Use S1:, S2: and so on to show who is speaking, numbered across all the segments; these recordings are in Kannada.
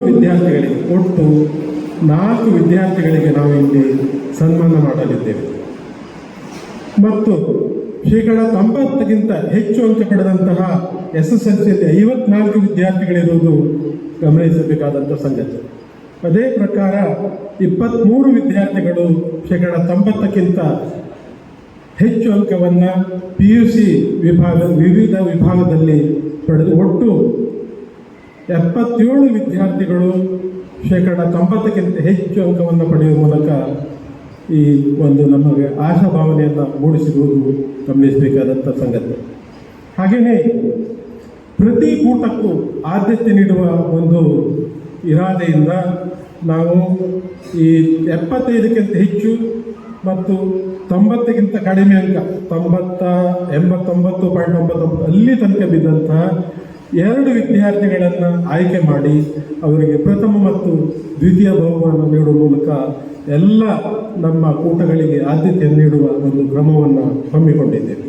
S1: ವಿದ್ಯಾರ್ಥಿಗಳಿಗೆ ಒಟ್ಟು ನಾಲ್ಕು ವಿದ್ಯಾರ್ಥಿಗಳಿಗೆ ನಾವು ಇಲ್ಲಿ ಸನ್ಮಾನ ಮಾಡಲಿದ್ದೇವೆ. ಮತ್ತು ಶೇಕಡ ತೊಂಬತ್ತಕ್ಕಿಂತ ಹೆಚ್ಚು ಅಂಕ ಪಡೆದಂತಹ ಎಸ್ ಎಸ್ ಎಲ್ ಸಿಯಲ್ಲಿ ಐವತ್ನಾಲ್ಕು ವಿದ್ಯಾರ್ಥಿಗಳಿರುವುದು ಗಮನಿಸಬೇಕಾದಂಥ ಸಂಗತಿ. ಅದೇ ಪ್ರಕಾರ ಇಪ್ಪತ್ತ್ಮೂರು ವಿದ್ಯಾರ್ಥಿಗಳು ಶೇಕಡ ತೊಂಬತ್ತಕ್ಕಿಂತ ಹೆಚ್ಚು ಅಂಕವನ್ನು ಪಿ ಯು ಸಿ ವಿಭಾಗ ವಿವಿಧ ವಿಭಾಗದಲ್ಲಿ ಪಡೆದು ಒಟ್ಟು ಎಪ್ಪತ್ತೇಳು ವಿದ್ಯಾರ್ಥಿಗಳು ಶೇಕಡ ತೊಂಬತ್ತಕ್ಕಿಂತ ಹೆಚ್ಚು ಅಂಕವನ್ನು ಪಡೆಯುವ ಮೂಲಕ ಈ ಒಂದು ನಮಗೆ ಆಶಾಭಾವನೆಯನ್ನು ಮೂಡಿಸಿರುವುದು ಗಮನಿಸಬೇಕಾದಂಥ ಸಂಗತಿ. ಹಾಗೆಯೇ ಪ್ರತಿ ಕೂಟಕ್ಕೂ ಆದ್ಯತೆ ನೀಡುವ ಒಂದು ಇರಾದೆಯಿಂದ ನಾವು ಈ ಎಪ್ಪತ್ತೈದಕ್ಕಿಂತ ಹೆಚ್ಚು ಮತ್ತು ತೊಂಬತ್ತಕ್ಕಿಂತ ಕಡಿಮೆ ಅಂಕ, ತೊಂಬತ್ತ, ಎಂಬತ್ತೊಂಬತ್ತು ಪಾಯಿಂಟ್ ಒಂಬತ್ತೊಂಬತ್ತು ಅಲ್ಲಿ ತನಕ ಬಿದ್ದಂತಹ ಎರಡು ವಿದ್ಯಾರ್ಥಿಗಳನ್ನು ಆಯ್ಕೆ ಮಾಡಿ ಅವರಿಗೆ ಪ್ರಥಮ ಮತ್ತು ದ್ವಿತೀಯ ಬಹುಮಾನ ನೀಡುವ ಮೂಲಕ ಎಲ್ಲ ನಮ್ಮ ಕೂಟಗಳಿಗೆ ಆದ್ಯತೆ ನೀಡುವ ಒಂದು ಕ್ರಮವನ್ನು ಹಮ್ಮಿಕೊಂಡಿದ್ದೇವೆ.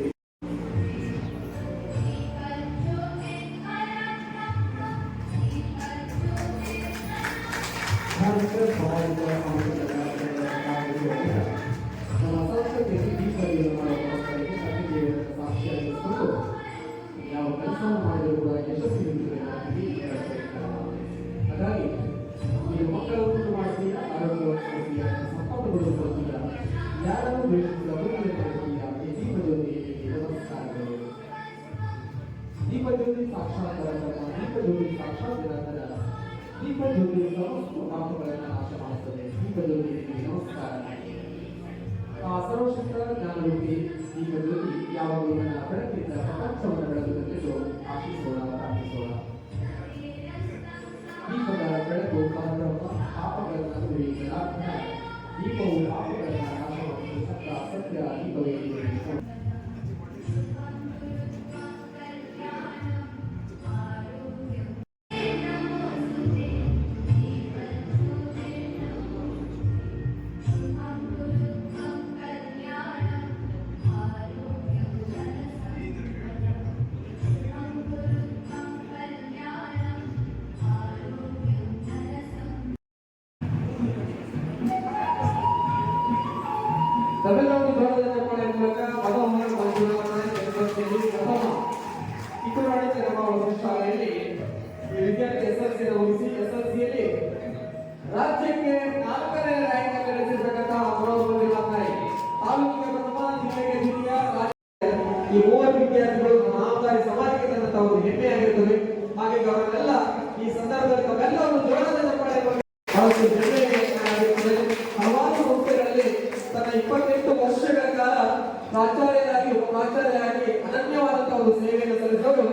S2: ಮಾಡಿದರೂ ಕೂಡ ಹಾಗಾಗಿ ನೀವು ಮಕ್ಕಳ ಉಂಟು ಮಾಡ್ತೀಯ ಆರೋಗ್ಯವಾಗಿರ್ತೀಯ ಕೊಡ್ತೀಯ ಯಾರನ್ನು ದ್ವೇಷಿಸಿದ ಅಭಿವೃದ್ಧಿ ಪಡಿಸ್ತೀಯ, ಈ ದೀಪದೊಂದಿಗೆ ನಮಸ್ಕಾರಗಳು ದೀಪಜ್ಯೋತಿ ಸಾಕ್ಷಾತ್ಕಾರ ದೀಪಜ್ಯೋತಿ ಸಾಕ್ಷಾತ್ ನಿರಂತರ ದೀಪಜ್ಯೋತಿ ಸಮಸ್ತ ಪಾಪಗಳನ್ನು ನಾಶ ಮಾಡುತ್ತದೆ. ದೀಪಜ್ಯೋತಿ ನಮಸ್ಕಾರ. ಆ ಸರ್ವಶಕ್ತ ಜ್ಞಾನರೂಪಿ ದೀಪಜ್ಯೋತಿ ಯಾವಾಗಲೂ ನನ್ನ ಬೆಳಕಿಂದ ಪ್ರಪಂಚವನ್ನು ಬೆಳಗುತ್ತದೆಂದು ಆಶಿಸೋಣ ಪ್ರಾರ್ಥಿಸೋಣ ದೀಪದ ಬೆಳಕು ಪರಬ್ರಹ್ಮ ಪಾಪಗಳನ್ನು ಗುರಿ ಜನಾರ್ದನ ದೀಪವು ಪಾಪಗಳನ್ನು ನಾಶ ಮಾಡುತ್ತದೆ ಸತ್ಯ ಸತ್ಯ ದೀಪವೇ ಮೂಲಕ ಬಹಳಷ್ಟು ಹಲವಾರು ಸಂಸ್ಥೆಗಳಲ್ಲಿ ತನ್ನ ಇಪ್ಪತ್ತೆಂಟು ವರ್ಷಗಳ ಕಾಲ ಪ್ರಾಚಾರ್ಯರಾಗಿ ಪ್ರಾಚಾರ್ಯರಾಗಿ ಅನನ್ಯವಾದಂತಹ ಒಂದು ಸೇವೆಯನ್ನು ಸಲ್ಲಿಸಲು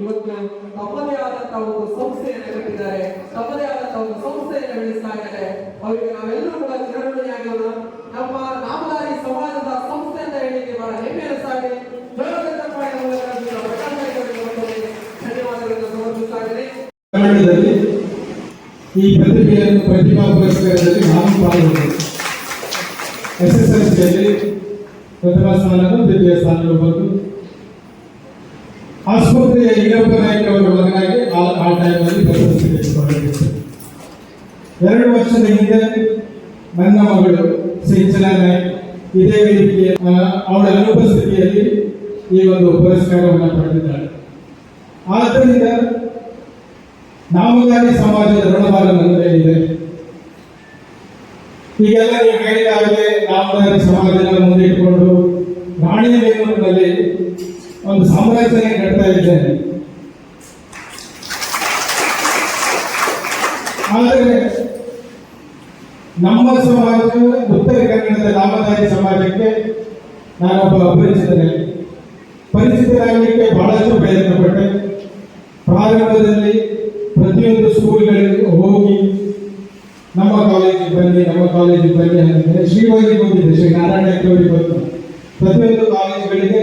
S2: ಇವತ್ತು ತಮ್ಮದೇ ಆದಂತಹ ಒಂದು ಸಂಸ್ಥೆಯನ್ನು ಕಟ್ಟಿದ್ದಾರೆ ತಮ್ಮದೇ ಆದಂತಹ ಒಂದು ಸಂಸ್ಥೆಯನ್ನು ಬೆಳೆಸ್ತಾ ಇದ್ದಾರೆ ಅವರಿಗೆ ನಾವೆಲ್ಲರೂ ಕೂಡ ಚಿರಋಣಿಯಾಗೋಣ ನಮ್ಮ ನಾಮದಾರಿ ಸಮಾಜದ ಸಂಸ್ಥೆ ಅಂತ ಹೇಳಿಕ್ಕೆ ಬಹಳ ಹೆಮ್ಮೆ ಅನಿಸ್ತಾಗಿದೆ ಜೋರದ ಚಪ್ಪಾಳೆ ಮೂಲಕ ನೀವು ಪ್ರಕಾಶ ಅವರಿಗೆ ಮತ್ತೊಮ್ಮೆ ಧನ್ಯವಾದಗಳನ್ನು ಸಮರ್ಪಿಸ್ತಾ ಇದ್ದೇನೆ
S3: ಕನ್ನಡದಲ್ಲಿ ಈ ಪ್ರತಿಭೆಯನ್ನು ಪ್ರತಿಭಾ ಪುರಸ್ಕಾರದಲ್ಲಿ ನಾನು ಪಾಲ್ಗೊಂಡೆ. ಎಸ್ ಎಸ್ ಎಲ್ ಸಿಯಲ್ಲಿ ಪ್ರಥಮ ಸ್ಥಾನ ದ್ವಿತೀಯ ಆಸ್ಪತ್ರೆಯ ಈರಪ್ಪ ನಾಯ್ಕ ಅವರ ಮಗನಾಗಿ ಆ ಟೈಮಲ್ಲಿ ಪ್ರಶಸ್ತಿ ತೆಗೆದುಕೊಂಡಿದ್ದೆ ಎರಡು ವರ್ಷದ ಹಿಂದೆ ನನ್ನ ಮಗಳು ಸಿಂಚನ ನಾಯಕ್ ಇದೇ ಆ, ಅವಳ ಅನುಪಸ್ಥಿತಿಯಲ್ಲಿ ಈ ಒಂದು ಪುರಸ್ಕಾರವನ್ನು ಪಡೆದಿದ್ದಾಳೆ. ಆದ್ದರಿಂದ ನಾಮಧಾರಿ ಸಮಾಜದ ಋಣಭಾರ ನನ್ನ ಮೇಲಿದೆ ಈಗೆಲ್ಲ ನೀವು ಹೇಳಿದಾಗಲೇ ನಾಮಧಾರಿ ಸಮಾಜನ ಮುಂದಿಟ್ಟುಕೊಂಡು ರಾಣಿಬೆನ್ನೂರಿನಲ್ಲಿ ಒಂದು ಸಾಮ್ರಾಜ್ಯನೇ ಕಟ್ತಾ ಇದ್ದೇನೆ. ಆದರೆ ನಮ್ಮ ಸಮಾಜ ಉತ್ತರ ಕನ್ನಡದ ನಾಮಧಾರಿ ಸಮಾಜಕ್ಕೆ ನಾನೊಬ್ಬ ಅಪರಿಚಿತನೇ. ಪರಿಚಿತರಾಗಲಿಕ್ಕೆ ಬಹಳಷ್ಟು ಪ್ರಯತ್ನ ಪಟ್ಟೆ ಪ್ರಾರಂಭದಲ್ಲಿ ಪ್ರತಿಯೊಂದು ಸ್ಕೂಲ್ಗಳಿಗೆ ಹೋಗಿ ನಮ್ಮ ಕಾಲೇಜಿಗೆ ಬನ್ನಿ, ನಮ್ಮ ಕಾಲೇಜಿಗೆ ಬನ್ನಿ ಅಂತಿದ್ರೆ ಶ್ರೀವಾಗಿ ಬಂದಿದೆ ಶ್ರೀ ನಾರಾಯಣ ಅವರಿಗೆ ಬಂದು. ಪ್ರತಿಯೊಂದು ಕಾಲೇಜುಗಳಿಗೆ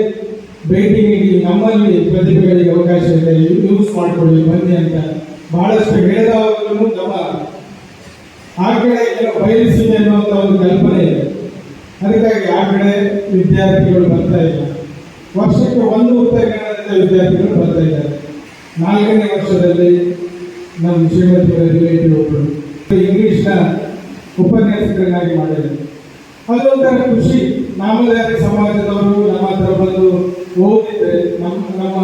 S3: ಭೇಟಿ ನೀಡಿ ನಮ್ಮಲ್ಲಿ ಪ್ರತಿಭೆಗಳಿಗೆ ಅವಕಾಶ ಇದೆ. ಯೂಸ್ ಮಾಡಿಕೊಳ್ಳಿ, ಬನ್ನಿ ಅಂತ ಬಹಳಷ್ಟು ಹೇಳಿದವರು ನಮ್ಮ ಆ ಕಡೆ ಬಯಲಿಸಿದೆ ಅನ್ನುವಂಥ ಒಂದು ಕಲ್ಪನೆ ಇದೆ. ಅದಕ್ಕಾಗಿ ಆ ಕಡೆ ವಿದ್ಯಾರ್ಥಿಗಳು ಬರ್ತಾ ಇಲ್ಲ. ವರ್ಷಕ್ಕೆ ಒಂದು ಉತ್ತರ ಕನ್ನಡದ ವಿದ್ಯಾರ್ಥಿಗಳು ಬರ್ತಾ ಇದ್ದಾರೆ. ನಾಲ್ಕನೇ ವರ್ಷದಲ್ಲಿ ನಮ್ಮ ಶ್ರೀಮತಿ ರಿಲೇಟಿವ್ ಒಬ್ಬರು ಇಂಗ್ಲಿಷ್ನ ಉಪನ್ಯಾಸಕರನ್ನಾಗಿ ಮಾಡಿದ್ರು. ಅದೊಂಥರ ಖುಷಿ. ನಾಮಧಾರಿ ಸಮಾಜದವರು ನಮ್ಮ ಹತ್ರ ಬಂದು ಓದಿದ್ರೆ ನಮ್ಮ ನಮ್ಮ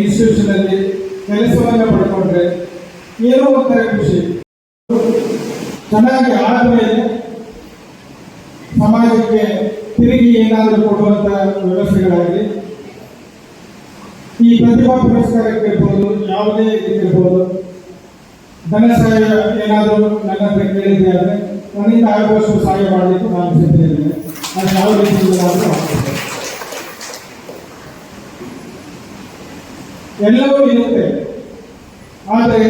S3: ಇನ್ಸ್ಟಿಟ್ಯೂಷನ್ ಅಲ್ಲಿ ಕೆಲಸವನ್ನು ಪಡ್ಕೊಂಡ್ರೆ ಏನೋ ಒಂಥರ ಖುಷಿ. ಚೆನ್ನಾಗಿ ಆದ್ಮೇಲೆ ಸಮಾಜಕ್ಕೆ ತಿರುಗಿ ಏನಾದರೂ ಕೊಡುವಂಥ ವ್ಯವಸ್ಥೆಗಳಾಗಲಿ, ಈ ಪ್ರತಿಭಾ ಪುರಸ್ಕಾರಕ್ಕೆ ಇರ್ಬೋದು, ಯಾವುದೇ ಇದಕ್ಕಿರ್ಬೋದು ಧನ ಸಹಾಯ ಏನಾದರೂ ನನ್ನ ಹತ್ರ ಕೇಳಿದೆ ಆದರೆ ನನ್ನಿಂದ ಆಗುವಷ್ಟು ಸಹಾಯ ಮಾಡಲಿಕ್ಕೆ ನಾನು ಸಿದ್ಧರಿದ್ದೇನೆ. ಅದು ಯಾವ ರೀತಿಯಿಂದಾದರೂ ಮಾಡ್ತೇನೆ. ಎಲ್ಲವೂ ಇರುತ್ತೆ. ಆದರೆ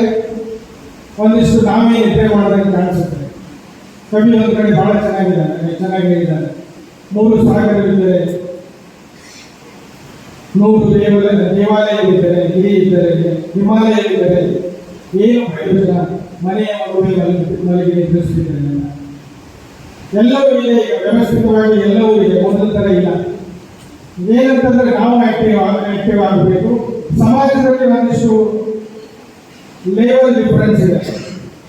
S3: ಒಂದಿಷ್ಟು ನಾವೇ ನಿದ್ರೆ ಮಾಡೋದಕ್ಕೆ ಕಾಣಿಸುತ್ತೆ. ಕವಿ ಒಂದು ಕಡೆ ಬಹಳ ಚೆನ್ನಾಗಿದ್ದಾನೆ ಚೆನ್ನಾಗಿ ಹೇಳಿದ್ದಾನೆ ಮೂರು ಸಾಗರವಿದ್ದರೆ ನೂರು ದೇವಾಲಯ ದೇವಾಲಯವಿದ್ದರೆ, ಗಿರಿ ಇದ್ದರೆ, ಹಿಮಾಲಯವಿದ್ದರೆ ಏನು ಪ್ರಯೋಜನ? ಮನೆಯ ಮನೆಗೆ ನಿದ್ರಿಸುತ್ತಿದ್ದೇನೆ ಎಲ್ಲವೂ ಇದೆ ಈಗ ವ್ಯವಸ್ಥಿತವಾಗಿ ಎಲ್ಲವೂ ಇದೆ ಒಂದೊಂದು ಥರ ಇಲ್ಲ. ಏನಂತಂದ್ರೆ ನಾವು ಆಕ್ಟಿವ್ ಆಕ್ಟಿವ್ ಆಗಬೇಕು. ಸಮಾಜದಲ್ಲಿ ಒಂದಿಷ್ಟು ಲೇಬಲ್ ಡಿಫರೆನ್ಸ್ ಇದೆ.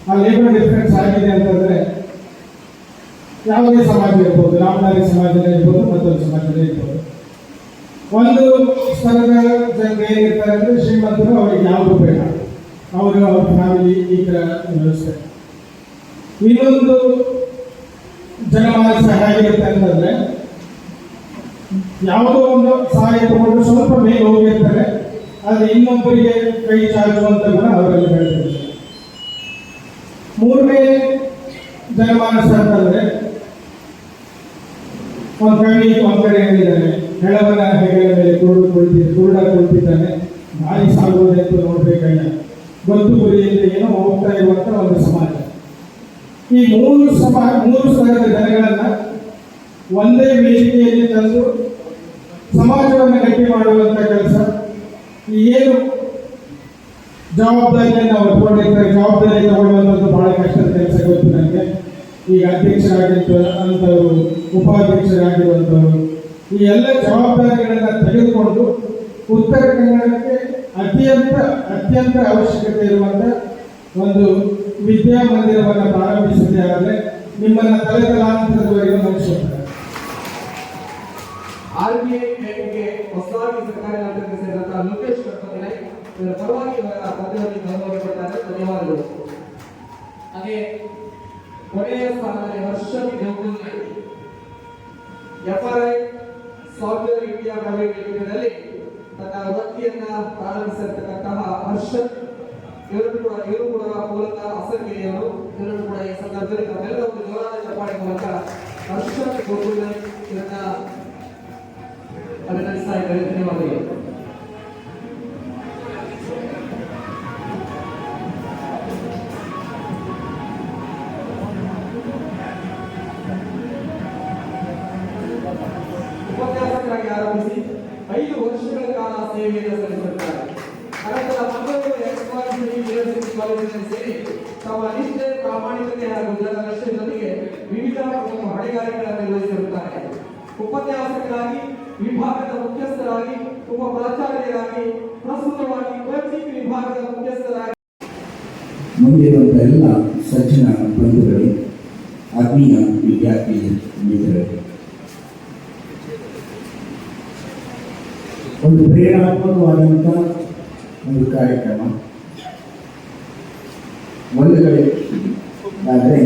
S3: ಆ ಲೇಬಲ್ ಡಿಫರೆನ್ಸ್ ಆಗಿದೆ ಅಂತಂದ್ರೆ ಯಾವುದೇ ಸಮಾಜ ಇರ್ಬೋದು ರಾಮನಾರಿ ಸಮಾಜದಲ್ಲಿ ಇರ್ಬೋದು ಮತ್ತೊಂದು ಸಮಾಜದಲ್ಲಿ ಇರ್ಬೋದು. ಒಂದು ಸ್ಥಳದ ಜನರು ಏನಿರ್ತಾರೆ ಅಂದ್ರೆ ಶ್ರೀಮಂತರು, ಅವರಿಗೆ ಯಾವುದು ಬೇಡ. ಅವರು ಅವ್ರ ಫ್ಯಾಮಿಲಿ ಈ ಥರ ವ್ಯವಸ್ಥೆ ಇನ್ನೊಂದು ಜನಮಾನಸ ಹೇಗಿರುತ್ತೆ ಅಂತಂದ್ರೆ, ಯಾವುದೋ ಒಂದು ಸಹಾಯ ತಗೊಂಡು ಸ್ವಲ್ಪ ಮೇಲೆ ಹೋಗಿರ್ತಾರೆ, ಆದರೆ ಇನ್ನೊಬ್ಬರಿಗೆ ಕೈ ಚಾಚುವಂತ ಅವರಲ್ಲಿ ಹೇಳ್ತಾರೆ. ಮೂರನೇ ಜನಮಾನಸ ಅಂತಂದ್ರೆ ಒಂದು ಕವಿ ಒಂದ್ ಕಡೆ ಹೇಳಿದ್ದಾನೆ ಹೆಳವನ ಹೆಗಲ ಮೇಲೆ ಕುರುಡು ಕುಳಿತಿ ಕುರುಡ ಕುಳಿತಿದ್ದಾನೆ ಅಂತ ಸಾಗುವುದೆಂದು ಗೊತ್ತು ಗುರಿಯಿಂದ ಏನೋ ಹೋಗ್ತಾ ಇರುವಂತ ಒಂದು ಸಮಾಜ. ಈ ಮೂರು ಸಮಾಜ ಮೂರು ಸ್ತರದ ಜನಗಳನ್ನ ಒಂದೇ ವೇದಿಕೆಯಲ್ಲಿ ತಂದು ಸಮಾಜವನ್ನು ಗಟ್ಟಿ ಮಾಡುವಂತ ಕೆಲಸ ಏನು ಜವಾಬ್ದಾರಿಯನ್ನು ಅವರು ತಗೊಂಡಿರ್ತಾರೆ, ಜವಾಬ್ದಾರಿ ತಗೊಳ್ಳುವಂಥದ್ದು ಬಹಳ ಕಷ್ಟದ ಕೆಲಸ ಗೊತ್ತು ನನಗೆ. ಈಗ ಅಧ್ಯಕ್ಷರಾಗಿದ್ದ ಅಂಥವರು, ಉಪಾಧ್ಯಕ್ಷರಾಗಿರುವಂಥವರು, ಈ ಎಲ್ಲ ಜವಾಬ್ದಾರಿಗಳನ್ನು ತೆಗೆದುಕೊಂಡು ಉತ್ತರ ಕನ್ನಡಕ್ಕೆ ಅತ್ಯಂತ ಅತ್ಯಂತ ಅವಶ್ಯಕತೆ ಇರುವಂಥ ಒಂದು ವಿದ್ಯಾಮಂದಿರವನ್ನು ಪ್ರಾರಂಭಿಸಿದೆ ಆದರೆ ನಿಮ್ಮನ್ನ ಆರ್ ಬಿ
S2: ಆರ್ಬಿಐ ಬ್ಯಾಂಕ್ಗೆ ಹೊಸದಾಗಿ ಸರ್ಕಾರಿ ನೌಕರಿಗೆ ಸೇರಿದಂತಹ ಲೋಕೇಶ್ ಪರವಾಗಿ ಇವರ ಪದವಿಯಲ್ಲಿ ಗೌರವಿಸಿದ್ದಾರೆ ಧನ್ಯವಾದಗಳು. ಹಾಗೆ ಕೊನೆಯ ಸ್ಥಾನದಲ್ಲಿ Harshad Devagunde FRI, software India private ತನ್ನ ವೃತ್ತಿಯನ್ನ ಪ್ರಾರಂಭಿಸಿರ್ತಕ್ಕಂತಹ ಹರ್ಷದ್, ಇವರು ಕೂಡ ಇವರು ಕೂಡ ಮೂಲತಃ ಅಸಂಖ್ಯೆಯವರು ಇವರು ಕೂಡ ಈ ಸಂದರ್ಭದಲ್ಲಿ ತಮ್ಮೆಲ್ಲರ ಒಂದು ಜೋರಾದ ಚಪ್ಪಾಳೆ ಮೂಲಕ ಹರ್ಷದ್ ಗೋಕುಲ್ ಇದನ್ನ ಅಭಿನಂದಿಸ್ತಾ ಇದ್ದಾರೆ. ಧನ್ಯವಾದಗಳು. ಪ್ರಾಮಾಣಿಕತೆ ಹಾಗೂ ವಿವಿಧ ಉಪನ್ಯಾಸಕರಾಗಿ ವಿಭಾಗದ ಮುಖ್ಯಸ್ಥರಾಗಿ ಉಪ ಪ್ರಾಚಾರ್ಯರಾಗಿ ಪ್ರಸ್ತುತವಾಗಿ ಕೋಚಿಂಗ್ ವಿಭಾಗದ ಮುಖ್ಯಸ್ಥರಾಗಿ
S4: ಮುಂದಿರುವಂಥ ಎಲ್ಲ ಸಜ್ಜನ ಬಂಧುಗಳು, ಆತ್ಮೀಯ ವಿದ್ಯಾರ್ಥಿ ಮಿತ್ರರು ಒಂದು ಪ್ರೇರಣಾತ್ಮಕವಾದಂಥ ಒಂದು ಕಾರ್ಯಕ್ರಮ. ಒಂದು ಕಡೆ ಆದರೆ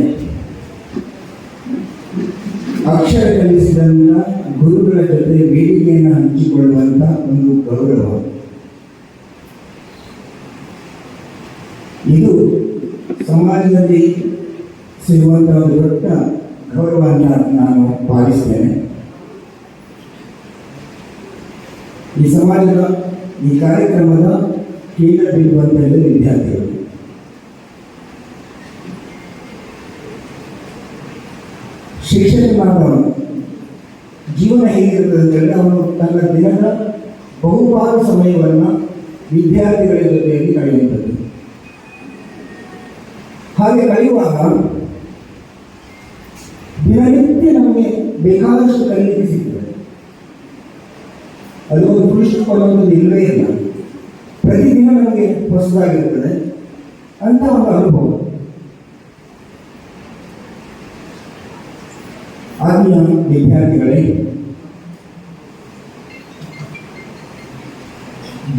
S4: ಅಕ್ಷರ ಕಲಿಸಿದಂಥ ಗುರುಗಳ ಜೊತೆ ವೇದಿಕೆಯನ್ನು ಹಂಚಿಕೊಳ್ಳುವಂಥ ಒಂದು ಗೌರವ. ಇದು ಸಮಾಜದಲ್ಲಿ ಸಿಗುವಂತಹ ದೊಡ್ಡ ಗೌರವ ಅಂತ ನಾನು ಭಾವಿಸ್ತೇನೆ ಈ ಸಮಾಜದ ಈ ಕಾರ್ಯಕ್ರಮದ ಕೇಂದ್ರ ಬಿಂದು ಅಂತ ಹೇಳಿದ್ರೆ ವಿದ್ಯಾರ್ಥಿಗಳು ಶಿಕ್ಷಕನಾದ ಜೀವನ ಹೇಗಿರುತ್ತದೆ ಅಂತಂದರೆ ಅವನು ತನ್ನ ದಿನದ ಬಹುಪಾಲು ಸಮಯವನ್ನು ವಿದ್ಯಾರ್ಥಿಗಳ ಜೊತೆಯಲ್ಲಿ ಕಳೆಯುವಂಥದ್ದು ಹಾಗೆ ಕಳೆಯುವಾಗ ದಿನನಿತ್ಯ ನಮಗೆ ಬೇಕಾದಷ್ಟು ಕಲಿಲಿಕ್ಕೆ ಸಿಗ್ತದೆ. ಅದು ಕೃಷಿ ಅನ್ನೋದು ಇಲ್ಲವೇ ಇಲ್ಲ. ಪ್ರತಿದಿನ ನಮಗೆ ಹೊಸದಾಗಿರ್ತದೆ ಅಂತ ಒಂದು ಅನುಭವ. ಆತ್ಮೀಯ ವಿದ್ಯಾರ್ಥಿಗಳೇ,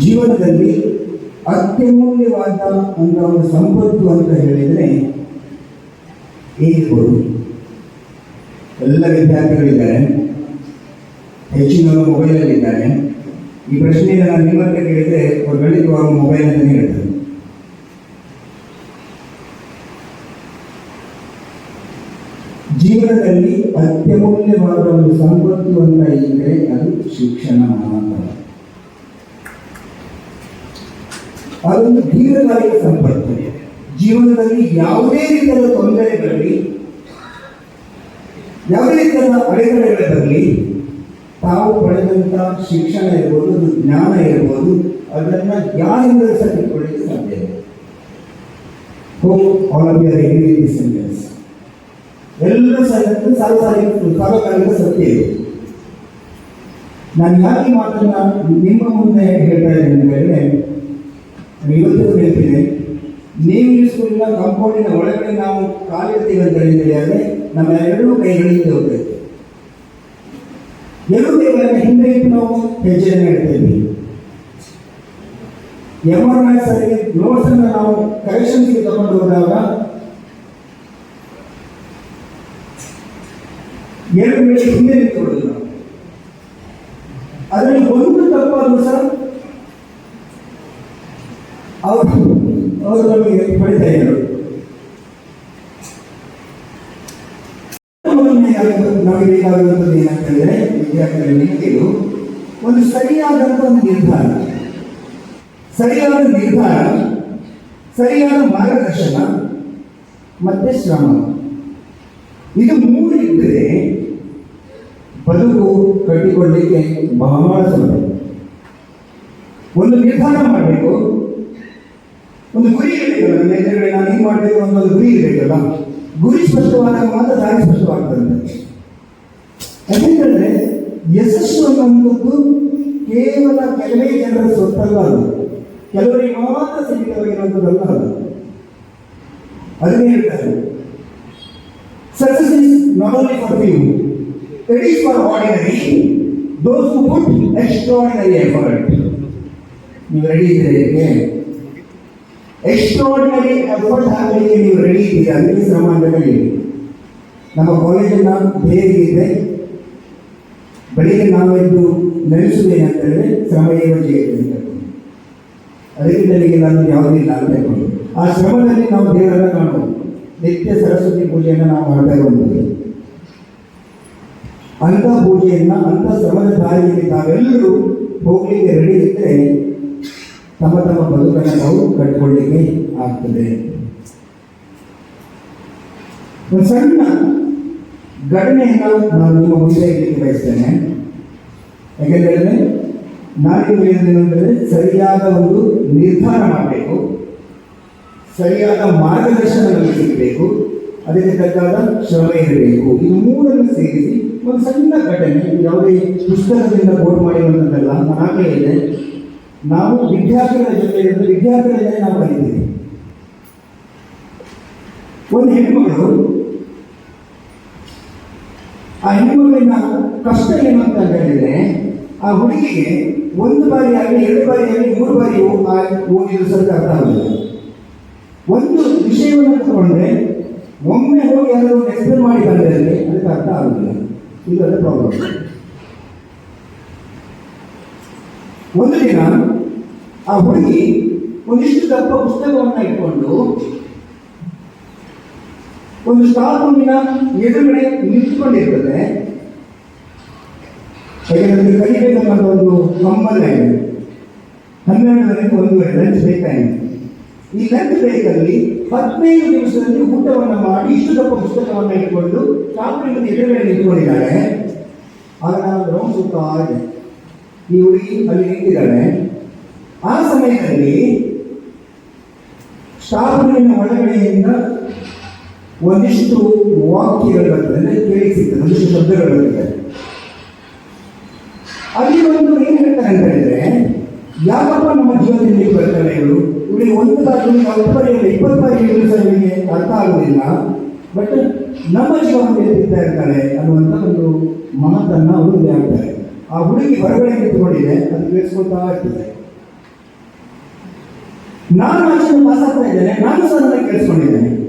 S4: ಜೀವನದಲ್ಲಿ ಅತ್ಯಮೂಲ್ಯವಾದ ಅಂತ ಒಂದು ಸಂಪತ್ತು ಅಂತ ಹೇಳಿದರೆ ಏನಿರ್ಬೋದು? ಎಲ್ಲ ವಿದ್ಯಾರ್ಥಿಗಳಿದ್ದಾರೆ. ಹೆಚ್ಚಿನವರು ಮೊಬೈಲಲ್ಲಿದ್ದಾರೆ. ಈ ಪ್ರಶ್ನೆಯನ್ನು ನಾನು ನಿಮ್ಮ ಹತ್ರ ಕೇಳಿದರೆ ಅವ್ರು ಖಂಡಿತವಾಗ ಮೊಬೈಲ್ ಅಂತ ಹೇಳ್ತಾರೆ ಜೀವನದಲ್ಲಿ ಅತ್ಯಮೂಲ್ಯವಾದ ಒಂದು ಸಂಪತ್ತು ಅಂತ ಇದ್ರೆ ಅದು ಶಿಕ್ಷಣ ಮಾತ್ರ. ಅದೊಂದು ದೀರ್ಘಕಾಲಿಕ ಸಂಪತ್ತು. ಜೀವನದಲ್ಲಿ ಯಾವುದೇ ರೀತಿಯ ತೊಂದರೆ ಬರಲಿ ಯಾವುದೇ ರೀತಿಯಾದ ಅಡೆತಡೆಗಳು ಬರಲಿ ತಾವು ಪಡೆದಂಥ ಶಿಕ್ಷಣ ಇರ್ಬೋದು ಅದು ಜ್ಞಾನ ಇರ್ಬೋದು, ಅದನ್ನು ಯಾರಿಂದ ಸರಿ ಪಡೆಯಲು ಸಾಧ್ಯ ಸೆಂಟೆನ್ಸ್ ಸಹ ಇದಕ್ಕೆ ಸಾರ್ವಕಾಲಿಕ ಸಾರ್ವಕಾಲಿಕ ಸತ್ಯ ಇದೆ. ನಾನು ಯಾಕೆ ಮಾತನ್ನ ನಿಮ್ಮ ಮುಂದೆ ಹೇಳ್ತಾ ಇದ್ದೇನೆ ಅಂತ ಹೇಳಿದ್ರೆ ಇವತ್ತು ಹೇಳ್ತೀನಿ. ನೀವು ಸ್ಕೂಲಿನ ಕಾಂಪೌಂಡಿನ ಒಳಗಡೆ ನಾವು ಕಾಲಿಡ್ತೀವಿ ಅಂತ ಹೇಳಿದ್ರೆ ನಮ್ಮ ಎರಡೂ ಕೈಗಳಿಂದ ಹೋಗ್ಬೇಕು ಎರಡೂ ಕೈಗಳನ್ನು ಹಿಂದೆ ಇಟ್ಟು ನಾವು ಹೆಜ್ಜೆಯನ್ನು ಇಡ್ತಾ ಇದ್ವಿ ಎಂ ಆರ್ ಮ್ಯಾಥ್ಸ್ ಅಲ್ಲಿ ನೋಟ್ಸ್ ಅನ್ನು ನಾವು ಕರೆಕ್ಷನ್ಸ್ಗೆ ತಗೊಂಡು ಹೋದಾಗ ಎರಡು ವೇಳೆ ಹಿಂದೆ ನಿಂತ್ಕೊಳ್ಳೋದು ನಾವು ಅದರಲ್ಲಿ ಒಂದು ತಪ್ಪಾದ್ರು ಸಹ ಅವರು ಅವರು ನಮಗೆ ಹೊಡಿತಾ ಇದ್ರು ನಮಗೆ ಬೇಕಾಗಿರುವಂಥದ್ದು ಏನಂತ ಹೇಳಿದ್ರೆ ನೀತಿಯು ಒಂದು ಸರಿಯಾದಂಥ ಒಂದು ನಿರ್ಧಾರ. ಸರಿಯಾದ ನಿರ್ಧಾರ, ಸರಿಯಾದ ಮಾರ್ಗದರ್ಶನ, ಮತ್ತೆ ಶ್ರಮ. ಇದು ಮೂರು ಇದ್ದರೆ ಬದುಕು ಕಟ್ಟಿಕೊಳ್ಳಲಿಕ್ಕೆ ಬಹಳ ಸುಲಭ ಒಂದು ನಿರ್ಧಾರ ಮಾಡಬೇಕು. ಒಂದು ಗುರಿ ಇರಬೇಕಲ್ಲ ನನ್ನ ಎದುರುಗಡೆ ನಾನು ಏನು ಮಾಡಬೇಕು ಅನ್ನೋ ಗುರಿ ಇರಬೇಕಲ್ಲ. ಗುರಿ ಸ್ಪಷ್ಟವಾದಾಗ ಮಾತ್ರ ದಾರಿ ಸ್ಪಷ್ಟವಾಗ್ತದೆ. ಯಾಕೆಂದ್ರೆ ಯಶಸ್ಸು ಅನ್ನುವಂಥದ್ದು ಕೇವಲ ಕೆಲವೇ ಜನರ ಸ್ವತ್ತಲ್ಲ ಅದು ಕೆಲವರಿಗೆ ಮಾತ್ರ ಸೀಮಿತವಾಗಿರುವಂಥದ್ದಲ್ಲ ಅದು ಅದನ್ನೇ ಹೇಳ್ತಾರೆ success is not only for few it is for ordinary those who put extraordinary effort ನೀವು ರೆಡಿ ಇದ್ದೀರಾ ಎಕ್ಸ್ಟ್ರಾರ್ಡಿನರಿ ಎಫರ್ಟ್ ಹಾಕಲಿಕ್ಕೆ ನೀವು ರೆಡಿ ಇದ್ದೀರಾ ಅದಕ್ಕೆ ಶ್ರಮ ಅಂತ ಕರೀರಿ ನಮ್ಮ ಕಾಲೇಜನ್ನ ಹೇಗಿದೆ ಬೆಳಿಗ್ಗೆ ನಾವು ಎದ್ದು ನೆಲೆಸುವುದೇನೆ ಅಂತ ಹೇಳಿದ್ರೆ ಶ್ರಮ ಏವ ಜಯತೆ ಅಂತ ಅದಕ್ಕೆ ನನಗೆ ನಾನು ಯಾವುದಿಲ್ಲ ಅಂತ ಹೇಳ್ಬೋದು ಆ ಶ್ರಮದಲ್ಲಿ ನಾವು ದೇವರನ್ನ ಕಾಣಬಹುದು ನಿತ್ಯ ಸರಸ್ವತಿ ಪೂಜೆಯನ್ನು ನಾವು ಮಾಡ್ತಾ ಇರುವಂಥದ್ದು. ಅಂಥ ಪೂಜೆಯನ್ನು, ಅಂಥ ಶ್ರಮದ ದಾರಿಯಲ್ಲಿ ತಾವೆಲ್ಲರೂ ಹೋಗ್ಲಿಕ್ಕೆ ರೆಡಿ ಇದ್ದರೆ ತಮ್ಮ ತಮ್ಮ ಬದುಕನ್ನು ನಾವು ಕಟ್ಕೊಳ್ಳಿಕ್ಕೆ ಆಗ್ತದೆ. ಸಣ್ಣ ಗಣನೆಯನ್ನು ನಾನು ನಿಮ್ಮ ಮುಂದೆ ಇಡಲಿಕ್ಕೆ ಬಯಸ್ತೇನೆ. ಯಾಕೆಂದರೆ ನಾಲ್ಕು ಏನೇನೆಂದರೆ ಸರಿಯಾದ ಒಂದು ನಿರ್ಧಾರ ಮಾಡಬೇಕು. ಸರಿಯಾದ ಮಾರ್ಗದರ್ಶನಗಳು ಸಿಗಬೇಕು ಅದಕ್ಕೆ ತಕ್ಕಾದ ಶ್ರಮ ಇರಬೇಕು. ಈ ಮೂರನ್ನು ಸೇರಿಸಿ ಒಂದು ಸಣ್ಣ ಘಟನೆ, ಯಾವುದೇ ಪುಸ್ತಕದಿಂದ ಬೋರ್ಡ್ ಮಾಡಿರುವಂಥದ್ದಲ್ಲ ನಾನೇ ಇದೆ ನಾವು ವಿದ್ಯಾರ್ಥಿಗಳ ಜೊತೆ ವಿದ್ಯಾರ್ಥಿಗಳ ಜೊತೆ ನಾವು ಬರೀತೀವಿ ಒಂದು ಹೆಣ್ಮಗಳು ಆ ಹೆಣ್ಮಗಳಿನ ಕಷ್ಟ ಏನಂತ ಹೇಳಿದ್ರೆ ಆ ಹುಡುಗಿಗೆ ಒಂದು ಬಾರಿ ಆಗಲಿ, ಎರಡು ಬಾರಿ ಆಗಲಿ, ಮೂರು ಬಾರಿ ಓದಿದ ಸ್ವಲ್ಪ ಅರ್ಥ ಆಗುತ್ತೆ ಒಂದು ವಿಷಯವನ್ನು ತಗೊಂಡ್ರೆ ಒಮ್ಮೆ ಹೋಗಿ ಅದನ್ನು ಎಕ್ಸ್ಪ್ಲೇನ್ ಮಾಡಿ ಬಂದರೆ ಅದಕ್ಕೆ ಅರ್ಥ ಆಗುತ್ತೆ ಇದು ಪ್ರಾಬ್ಲಮ್ ಒಂದು ದಿನ ಆ ಹುಡುಗಿ ಒಂದಿಷ್ಟು ದಪ್ಪ ಪುಸ್ತಕವನ್ನು ಇಟ್ಕೊಂಡು ಒಂದು ಸ್ಟಾಫ್ ರೂಮಿನ ಎದುರುಗಡೆ ನಿಂತುಕೊಂಡಿರ್ತದೆ. ಯಾಕಂದ್ರೆ ಕಲಿಬೇಕನ್ನೋದು ಒಂದು ಹಂಬಲ ಇದೆ. ಹನ್ನೆರಡರಿಂದ ಒಂದು ಲಂಚ್ ಬೇಕಾಗಿದೆ ಈ ಲಂಚ್ ಬ್ರೇಕಲ್ಲಿ ಹದಿನೈದು ನಿಮಿಷದಲ್ಲಿ ಊಟವನ್ನು ಮಾಡಿ ಇಷ್ಟು ದಪ್ಪ ಪುಸ್ತಕವನ್ನು ಇಟ್ಕೊಂಡು ರೂಮಿನ ಎದುರುಗಡೆ ನಿಂತ್ಕೊಂಡಿದ್ದಾಳೆ. ಆಗ ನಾನು ರೌಂಡ್ ಸುತ್ತಾ ಇದೆ ಈ ಹುಡುಗಿ ಅಲ್ಲಿ ನಿಂತಿದ್ದಾಳೆ. ಆ ಸಮಯದಲ್ಲಿ ಸ್ಟಾಫ್ ರೂಮಿನ ಒಳಗಡೆಯಿಂದ ಒಂದಿಷ್ಟು ವಾಕ್ಯಗಳು ಬರ್ತದೆ ಅಂದರೆ ಕೇಳಿ ಒಂದಿಷ್ಟು ಶಬ್ದಗಳು ಬರ್ತದೆ ಅಲ್ಲಿ ಒಂದು ಏನು ಹೇಳ್ತಾರೆ ಅಂತ ಹೇಳಿದ್ರೆ, ಯಾಕಪ್ಪ ನಮ್ಮ ಜೀವನದಲ್ಲಿ ಬರ್ತಾರೆ ಇಲ್ಲಿ ಒಂದು ತಾಸು ಹತ್ತು ಬಾರಿ ಇಪ್ಪತ್ತು ಅರ್ಥ ಆಗೋದಿಲ್ಲ ಬಟ್ ನಮ್ಮ ಜೀವನದಲ್ಲಿ ತಿಂತಾ ಇರ್ತಾರೆ ಅನ್ನುವಂಥ ಒಂದು ಮಾತನ್ನು ಅವರು ಹಾಕ್ತಾರೆ ಆ ಹುಡುಗಿ ಹೊರಗಡೆ ನಿಂತುಕೊಂಡಿದೆ, ಅದು ಕೇಳಿಸ್ಕೊಳ್ತಾ ಇರ್ತದೆ. ನಾನು ಆಚೆ ಪಾಸ್ ಇದ್ದೇನೆ, ನಾನು ಸಹ ಕೇಳಿಸ್ಕೊಂಡಿದ್ದೇನೆ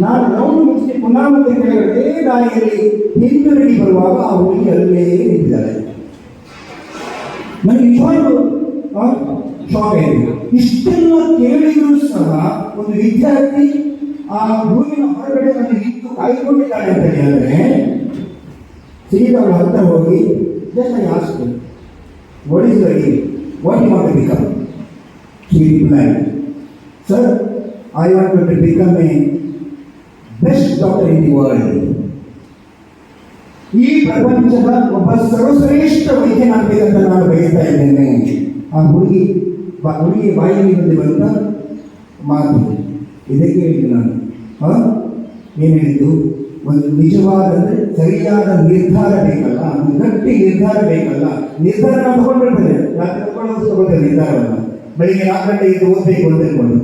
S4: ನಾನು ರೌಂಡ್ ಮುಗಿಸಿ ಪುನಃ ಮತ್ತೆ ಕೆಳಗಡೆ ದಾರಿಯಲ್ಲಿ ಹಿಂದಿರುಗಿ ಬರುವಾಗ ಆ ಹುಡುಗಿ ಅಲ್ಲೇ ನಿಂತಿದ್ದಾಳೆ. ನನಗೆ ನಿಜವಾಗ್ಲೂ ಶಾಕ್ ಆಗಿದೆ ಇಷ್ಟೆಲ್ಲ ಕೇಳಿದರೂ ಸಹ ಒಂದು ವಿದ್ಯಾರ್ಥಿ ಆ ಭೂಮಿನ ಹೊರಗಡೆ ಬಂದು ನಿಂತು ಕಾಯ್ಕೊಂಡಿದ್ದಾಳೆ ಅಂತ ಹೇಳಿದ್ರೆ ಸೀದಾ ಅವಳ ಹತ್ರ ಹೋಗಿ just I ask what is very what you become reply sir I want to become a best doctor in the world ಈ ಪ್ರಪಂಚದ ಒಬ್ಬ ಸರ್ವಶ್ರೇಷ್ಠ ವೈದ್ಯನಾಗಬೇಕಂತ ನಾನು ಬಯಸ್ತಾ ಇದ್ದೇನೆ ಆ ಹುಡುಗಿ ಹುಡುಗಿ ಬಾಯಲ್ಲಿ ಬಂದು ಮಾತು ಇದಕ್ಕೆ ಹೇಳಿದ್ದು ನಾನು? ಏನು ಹೇಳಿದ್ದು ಒಂದು ನಿಜವಾದ ಸರಿಯಾದ ನಿರ್ಧಾರ ಬೇಕಲ್ಲ ಗಟ್ಟಿ ನಿರ್ಧಾರ ಬೇಕಲ್ಲ ನಿರ್ಧಾರ ನಾವು ತಗೊಂಡ್ಬಿಡ್ತೇವೆ ರಾತ್ರಿ ತಗೊಂಡು ನಿರ್ಧಾರವನ್ನು ಬೆಳಿಗ್ಗೆ ನಾಲ್ಕು ಗಂಟೆ ಇದು ಓದಬೇಕು ಅಂತ ಹೇಳ್ಕೊಂಡು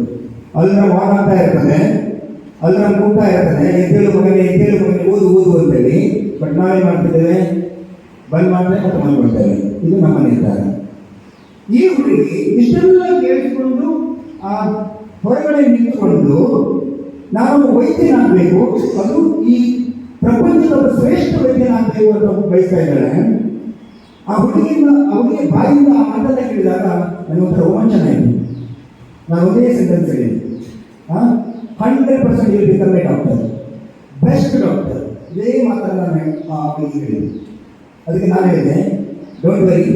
S4: ಮಾತಾಡ್ತಾ ಇರ್ತದೆ ಅಲ್ಲರ ಕೂಗ್ತಾ ಇರ್ತಾನೆ ಎದ್ದೇಳು ಮಗನೇ ಎದ್ದೇಳು ಓದು ಓದು ಅಂತೇಳಿ. ಬಟ್ ನಾವೇನ್ ಮಾಡ್ತಿದ್ದೇವೆ? ಬಂದ್ ಮಾಡಿದ್ರೆ ಮತ್ತೆ ಮಾಡ್ಕೊಳ್ತೇವೆ ಇದು ನಮ್ಮ ನಿರ್ಧಾರ. ಈ ಹುಡುಗಿ ಇಷ್ಟೆಲ್ಲ ಕೇಳಿಸಿಕೊಂಡು ಆ ಹೊರಗಡೆ ನಿಂತುಕೊಂಡು ನಾನು ವೈದ್ಯನಾಗಬೇಕು, ಅದು ಈ ಪ್ರಪಂಚದ ಶ್ರೇಷ್ಠ ವೈದ್ಯನಾಗಬೇಕು ಅಂತ ಬಯಸ್ತಾ ಇದ್ದಾಳೆ. ಆ ಹುಡುಗಿಯಿಂದ ಹುಡುಗಿ ಬಾಯಿಂದ ಆ ಮಾತನ್ನ ಕೇಳಿದಾಗ ನನಗೊಂಥರ ರೋಮಾಂಚನ ಆಯಿತು. ನಾನು ಒಂದೇ ಸೆಂಟೆನ್ಸ್ ಹೇಳಿದೆ ಹಂಡ್ರೆಡ್ ಪರ್ಸೆಂಟ್ ಇಲ್ಲಿ become a doctor best doctor ಇದೇ ಮಾತನ್ನ ನಾನು ಆ ಹುಡುಗಿ ಹೇಳಿದೆ ಅದಕ್ಕೆ ನಾನು ಹೇಳಿದೆ don't worry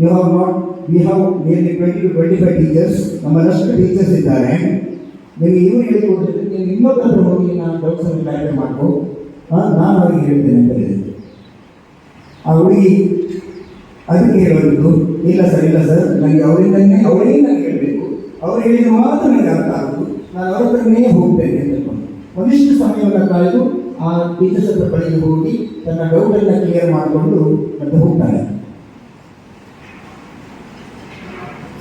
S4: you have not we have nearly twenty to twenty five teachers ನಮ್ಮಲ್ಲಷ್ಟು teachers ಇದ್ದಾರೆ ನಿಮಗೆ ಇವರು ಹೇಳಿಕೊಟ್ಟಿದ್ರೆ ನೀವು ಇನ್ನೊಬ್ಬರ ಹತ್ರ ಹೋಗಿ ನಾನು ಡೌಟ್ಸ್ ಅನ್ನು ಕ್ಲಾರಿಫೈ ಮಾಡ್ಕೊ ಆ, ನಾನು ಅವರಿಗೆ ಹೇಳ್ತೇನೆ ಅಂತ ಹೇಳಿದೆ ಆ ಹುಡುಗಿ ಅದಕ್ಕೆ ಹೇಳೋದು ಇಲ್ಲ ಸರ್ ಇಲ್ಲ ಸರ್ ನನಗೆ ಅವರಿಂದನೇ ಅವರೇ ನನಗೆ ಹೇಳಬೇಕು ಅವ್ರು ಹೇಳಿದ ಮಾತ್ರ ನನಗೆ ಅರ್ಥ ಆಗೋದು ನಾನು ಅವ್ರ ಹತ್ರನೇ ಹೋಗ್ತೇನೆ ಅಂತ ಒಂದಿಷ್ಟು ಸಮಯವನ್ನು ಕಳೆದು ಆ ಟೀಚರ್ಸ್ ಹತ್ರ ಬಳಿಗೆ ಹೋಗಿ ತನ್ನ ಡೌಟನ್ನು ಕ್ಲಿಯರ್ ಮಾಡಿಕೊಂಡು ಮತ್ತೆ ಹೋಗ್ತಾನೆ.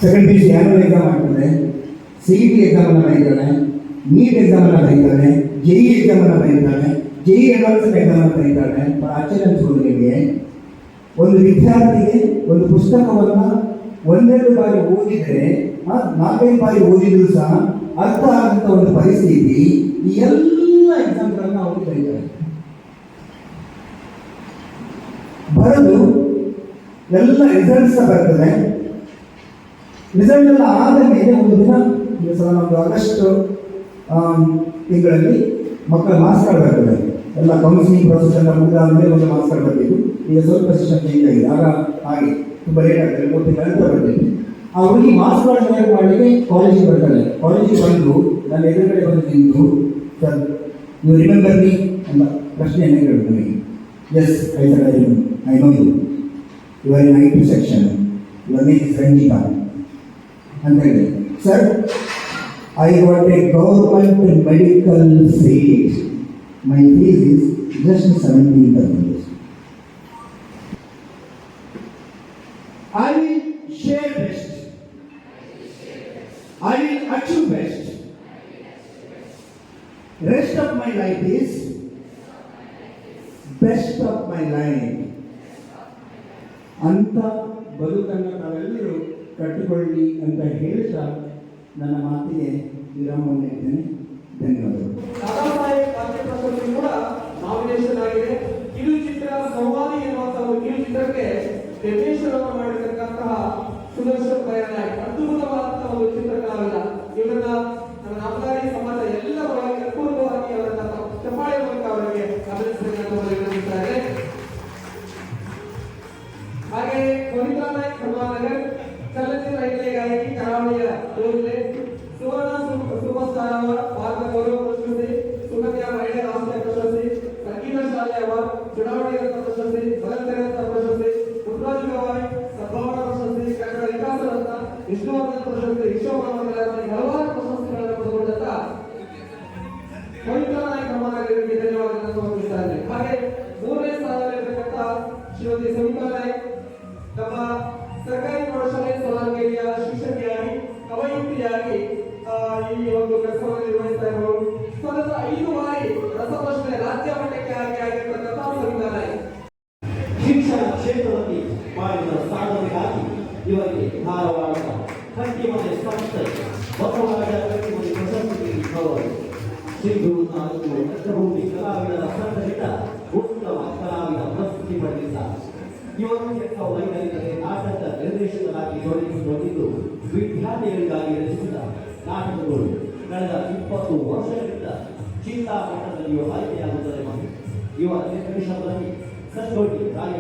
S4: Second P U C exam ಆಗ್ತದೆ. ಸಿ ಇ ಟಿ ಎಕ್ಸಾಮನ್ನು ಬರೀತಾನೆ. ನೀಟ್ ಎಕ್ಸಾಮನ್ನು ಬರೀತಾನೆ. ಜೆ ಇ ಎಕ್ಸಾಮನ್ನು ಬರೀತಾನೆ. ಜೆ ಇ ಅಡ್ವಾನ್ಸ್ ಎಕ್ಸಾಮನ್ನು ಬರೀತಾನೆ. ಆಶ್ಚರ್ಯ ಅನಿಸ್ಬೋದು ನಿಮಗೆ ಒಂದು ವಿದ್ಯಾರ್ಥಿಗೆ ಒಂದು ಪುಸ್ತಕವನ್ನು ಒಂದೆರಡು ಬಾರಿ ಓದಿದರೆ ನಾಲ್ಕೈದು ಬಾರಿ ಓದಿದ್ರು ಸಹ ಅರ್ಥ ಆಗಂತ ಒಂದು ಪರಿಸ್ಥಿತಿ, ಈ ಎಲ್ಲ ಎಕ್ಸಾಮ್ಗಳನ್ನ ಅವರು ಬರೀತಾರೆ. ಬರೆದು ಎಲ್ಲ ರಿಸಲ್ಟ್ಸ್ ಬರ್ತದೆ. ರಿಸಲ್ಟ್ ಎಲ್ಲ ಆದ ಮೇಲೆ ಒಂದು ದಿನ ಸಲ ನಮ್ಮದು ಆಗಸ್ಟ್ ತಿಂಗಳಲ್ಲಿ ಮಕ್ಕಳ ಮಾರ್ಕ್ಸ್ ಕಾರ್ಡ್ ಬರ್ತದೆ. ಎಲ್ಲ ಕೌನ್ಸಿಲಿಂಗ್ ಪ್ರೊಸೆಸ್ ಎಲ್ಲ ಮುಗಿದಾದ ಮೇಲೆ ಒಂದು ಮಾರ್ಕ್ಸ್ ಕಾರ್ಡ್ ಈಗ ಸ್ವಲ್ಪ ಸಿಸ್ಟಮ್ ಚೇಂಜ್ ಆಗಿದೆ. ಆಗ ಹಾಗೆ, ತುಂಬ ಲೇಟ್ ಆಗ್ತದೆ ಮೂರು ತಿಂಗಳ ಬರ್ತಿತ್ತು ಆ ಹುಡುಗಿ ಮಾರ್ಕ್ಸ್ ಕಾರ್ಡ್ ತಯಾರು ಮಾಡಲಿಕ್ಕೆ ಕಾಲೇಜಿಗೆ ಬರ್ತಾಳೆ ಕಾಲೇಜಿಗೆ ಬಂದು ನನ್ನ ಎದುರುಗಡೆ ಬಂದು ನಿಂತು, ಸರ್, ನೀವು ರಿಮೆಂಬರ್ ಮೀ ಎಂಬ ಪ್ರಶ್ನೆಯನ್ನು ಕೇಳಿದ್ರು ನನಗೆ. Yes I sir I I know you you are in I T section your name is Ranjitha ಅಂತ ಹೇಳಿದೆ sir I what a government medical seat my fees is just seventeen percentage I will share best. I will achieve best. Rest of my life is best of my life. ಅಂತ ಬದುಕನ್ನು ತಾವೆಲ್ಲರೂ ಕಟ್ಟಿಕೊಳ್ಳಿ ಅಂತ ಹೇಳ್ತಾ ನನ್ನ ಮಾತಿಗೆ ವಿರಾಮವನ್ನು ಇದ್ದೇನೆ ಧನ್ಯವಾದಗಳು
S2: ಫಾಲ್ಕೆ ಪ್ರಶಸ್ತಿ ಕೂಡ ನಾಮಿನೇಷನ್ ಆಗಿದೆ ಕಿರುಚಿತ್ರ ಸಂವಾದಿ ಎನ್ನುವಂತಹ ಒಂದು ಕಿರುಚಿತ್ರಕ್ಕೆ ನಿರ್ದೇಶನವನ್ನು ಮಾಡಿರ್ತಕ್ಕಂತಹ ಸುದರ್ಶನ್ ಬಯನಾಯಕ್ ಅದ್ಭುತವಾದಂತಹ ಒಂದು ಚಿತ್ರಕಾರನ ಇವರನ್ನ ನಮ್ಮ ನಾಮದಾರಿ ಸಮಾಜ
S5: శ్రీమతి సమీపారాయ్ ಕಳೆದ ಇಪ್ಪತ್ತು ವರ್ಷಗಳಿಂದ ಜಿಲ್ಲಾ ಮಟ್ಟದಲ್ಲಿಯೂ ಆಯ್ಕೆಯಾಗುತ್ತದೆ ಇವರ ನಿರ್ದೇಶನದಲ್ಲಿ ಕಸ್ತೋಟಿ ರಾಯ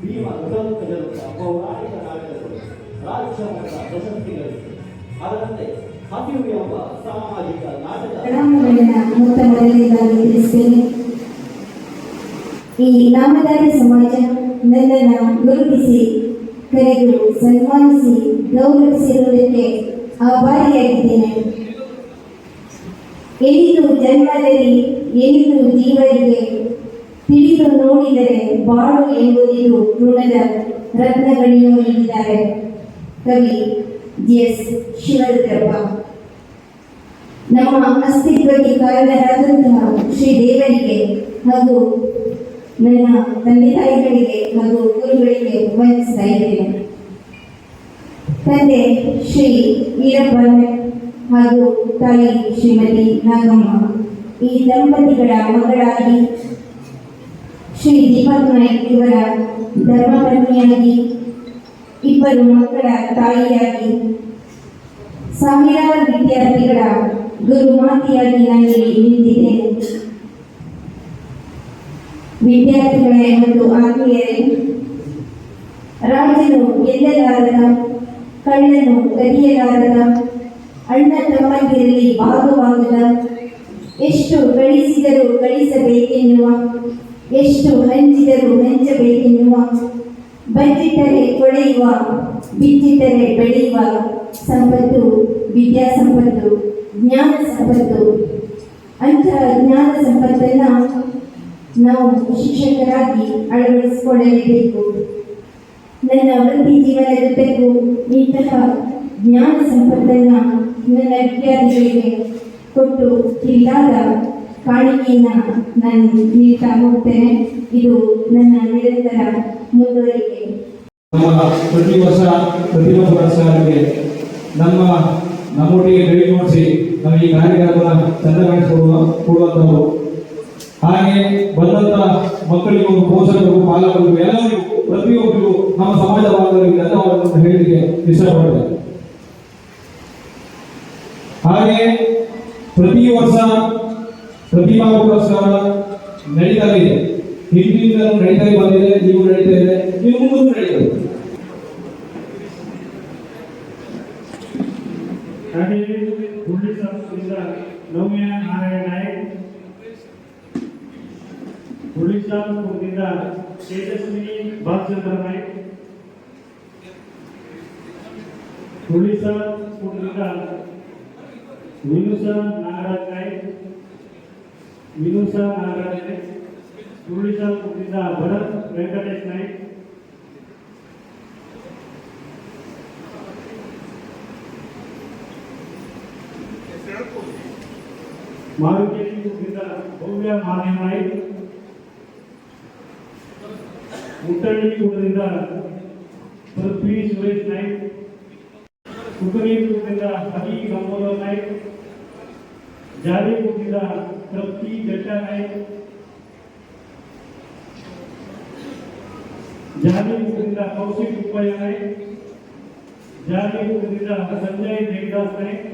S5: ಭೀಮ ಋತಂಕಜರುತ್ತ ಪೌರಾಣಿಕ ನಾಟಕಗಳು ರಾಜ್ಯ ಮಟ್ಟದ ಪ್ರಶಸ್ತಿಗಳು. ಅದರಂತೆ ಹಸಿವು ಎಂಬ ಸಾಮಾಜಿಕ ನಾಟಕ
S6: ಈ ನಾಮದಾರಿ ಸಮಾಜ ನನ್ನನ್ನು ಗುರುತಿಸಿ ಕರೆದು ಸನ್ಮಾನಿಸಿ ಗೌರವಿಸಿರುವುದಕ್ಕೆ ಆಭಾರಿಯಾಗಿದ್ದೇನೆ. ಎನಿದು ಜನ್ಮದಲ್ಲಿ ಎನಿದು ಜೀವರಿಗೆ ತಿಳಿದು ನೋಡಿದರೆ ಬಾಳು ಎಂಬುದಿದು ಋಣದ ರತ್ನಗಳಿಯೋ ಹೇಳಿದ್ದಾರೆ ಕವಿ ಜಿ. ಎಸ್. ಶಿವರುದ್ರಪ್ಪ ನಮ್ಮ ಅಸ್ತಿತ್ವಕ್ಕೆ ಕಾರಣರಾದಂತಹ ಶ್ರೀ ದೇವರಿಗೆ ಹಾಗೂ ನನ್ನ ತಂದೆ ತಾಯಿಗಳಿಗೆ ಹಾಗೂ ಗುರುಗಳಿಗೆ ವಹಿಸ್ತಾ ಇದ್ದೇನೆ. ತಂದೆ ಶ್ರೀ ಈರಪ್ಪ ಹಾಗೂ ತಾಯಿ ಶ್ರೀಮತಿ ನಾಗಮ್ಮ. ಈ ದಂಪತಿಗಳ ಮಗಳಾಗಿ ಶ್ರೀ ದೀಪಕ್ ನಾಯ್ಕ್ ಇವರ ಧರ್ಮಪತ್ನಿಯಾಗಿ ಇಬ್ಬರು ಮಕ್ಕಳ ತಾಯಿಯಾಗಿ ಸಾವಿರಾರು ವಿದ್ಯಾರ್ಥಿಗಳ ಗುರುಮಾತಿಯಾಗಿ ನನಗೆ ನಿಂತಿದೆ ವಿದ್ಯಾರ್ಥಿಗಳೇ ಮತ್ತು ಆತ್ಮೀಯರೇ, ರಾಜನು ಗೆಲ್ಲಲಾರದ ಕಳ್ಳನು ಕದಿಯಲಾರದ ಅಣ್ಣ ತಮ್ಮಂದಿರಲ್ಲಿ ಭಾಗವಾಗದ ಎಷ್ಟು ಗಳಿಸಿದರೂ ಗಳಿಸಬೇಕೆನ್ನುವ ಎಷ್ಟು ಹಂಚಿದರೂ ಹಂಚಬೇಕೆನ್ನುವ ಬಚ್ಚಿಟ್ಟರೆ ಕೊಳೆಯುವ ಬಿಚ್ಚಿಟ್ಟರೆ ಬೆಳೆಯುವ ಸಂಪತ್ತು ವಿದ್ಯಾ ಸಂಪತ್ತು ಜ್ಞಾನ ಸಂಪತ್ತು. ಅಂತಹ ಜ್ಞಾನ ಸಂಪತ್ತನ್ನು ನಾವು ಶಿಕ್ಷಕರಾಗಿ ಅಳವಡಿಸಿಕೊಳ್ಳಲೇಬೇಕು. ನನ್ನ ವೃತ್ತಿ ಜೀವನದುದ್ದಕ್ಕೂ ಇಂತಹ ಜ್ಞಾನ ಸಂಪತ್ತನ್ನ ವಿದ್ಯಾರ್ಥಿಗಳಿಗೆ ಕೊಟ್ಟು ಇಲ್ಲಾದ ಕಾಣಿಕೆಯನ್ನ ನಾನು ನೀಡ್ತಾ ಹೋಗ್ತೇನೆ. ಇದು ನನ್ನ ನಿರಂತರ ಮುಂದುವರಿಕೆ.
S3: ಪ್ರತಿ ವರ್ಷ ಪ್ರತಿಭಾ ಪುರಸ್ಕಾರಕ್ಕೆ ನಮ್ಮ ನಮ್ಮೊಟ್ಟಿಗೆ ಗಡಿ ನೋಡಿಸಿ ನಮಗೆ ಈ ಕಾರ್ಯಕ್ರಮ ಚಂದಗಾಣಿಸಿಕೊಡುವ ಕೊಡುವಂಥವರು ಹಾಗೆ ಬಂದಂತ ಮಕ್ಕಳಿಗೂ, ಪೋಷಕರು, ಪಾಲಕರು, ಎಲ್ಲರಿಗೂ, ಪ್ರತಿಯೊಬ್ಬರಿಗೂ ನಮ್ಮ ಸಮಾಜ ಬಾಂಧವರಿಗೆ ಧನ್ಯವಾದಗಳನ್ನು ಹೇಳಲಿಕ್ಕೆ ಇಷ್ಟಪಡ್ತೇನೆ. ಹಾಗೆ ಪ್ರತಿ ವರ್ಷ ಪ್ರತಿಭಾ ಪುರಸ್ಕಾರ ನಡೀತಾ ಇದೆ ಹಿಂದಿನಿಂದ ನಡೀತಾ ಬಂದಿದೆ ನೀವು ನಡೀತಾ ಇದೆ ನೀವು ಮುಂದೆ
S7: ನಡೀತಾ ಇದೆ. ಹಾಗೆಯೇ ಹುಳ್ಳಿ ಸಂಸ್ಥೆಯಿಂದ ನೌಮ್ಯ ನಾರಾಯಣ ನಾಯಕ್, ಹುಳ್ಳಿ ಶಾಸಕರಿಂದ ತೇಜಸ್ವಿನಿ ನಾಯಕ್ विनुसा महाराज नाईक विनुसा महाराज नाईक मुरळीचा मुक्तीचा भरत व्यंकटेश नाईक मारुतीची मुक्तीचा भव्य महादेव नाईक उतरणी पृथ्वी सुरेश नाईक कुकणी मुक्तीचा हरी गंगोदर नाईक ತೃಪ್ತಿ ಜಟ್ಟ ನಾಯ್ಕ್ ಜಾಲಿ ಕೂಟದಿಂದ ಕೌಶಿಕ್ ಉಪ್ಪಯ್ಯ ನಾಯ್ಕ್ ಜಾಲಿ ಕೂಟದಿಂದ ಸಂಜಯ್ ದೇವದಾಸ್ ನಾಯ್ಕ್